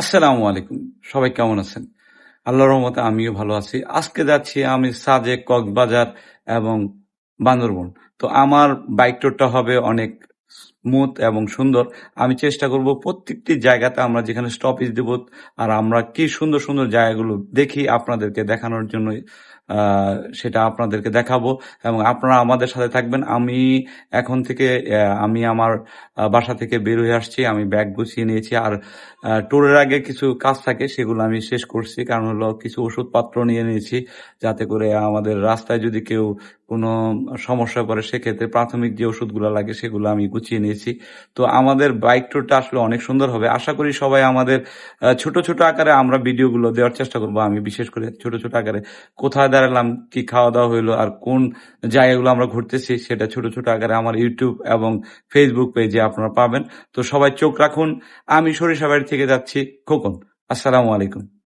আসসালামু আলাইকুম। সবাই কেমন আছেন? আল্লাহর রহমতে আমিও ভালো আছি। আজকে যাচ্ছি আমি সাজে কক্সবাজার এবং বান্দরবন। তো আমার বাইক ট্যুরটা হবে অনেক স্মুথ এবং সুন্দর। আমি চেষ্টা করব প্রত্যেকটি জায়গাতে আমরা যেখানে স্টপেজ দেব আর আমরা কি সুন্দর সুন্দর জায়গাগুলো দেখি আপনাদেরকে দেখানোর জন্য সেটা আপনাদেরকে দেখাবো এবং আপনারা আমাদের সাথে থাকবেন। আমি এখন থেকে আমি আমার বাসা থেকে বের হয়ে আসছি। আমি ব্যাগ গুছিয়ে নিয়েছি আর ট্যুরের আগে কিছু কাজ থাকে সেগুলো আমি শেষ করছি। কারণ হলো কিছু ওষুধপত্র নিয়ে নিয়েছি যাতে করে আমাদের রাস্তায় যদি কেউ কোনো সমস্যা পড়ে, সেক্ষেত্রে প্রাথমিক যে ওষুধগুলো লাগে সেগুলো আমি গুছিয়ে নিয়েছি। তো আমাদের বাইক ট্যুরটা আসলে অনেক সুন্দর হবে। আশা করি সবাই আমাদের ছোট ছোট আকারে আমরা ভিডিওগুলো দেওয়ার চেষ্টা করব। আমি বিশেষ করে ছোট ছোট আকারে কোথায় দাঁড়ালাম, কি খাওয়া দাওয়া হইল, আর কোন জায়গাগুলো আমরা ঘুরতেছি, সেটা ছোট ছোট আকারে আমার ইউটিউব এবং ফেসবুক পেজে আপনারা পাবেন। তো সবাই চোখ রাখুন। আমি সরিষাবাড়ি থেকে যাচ্ছি খোকন। আসসালামু আলাইকুম।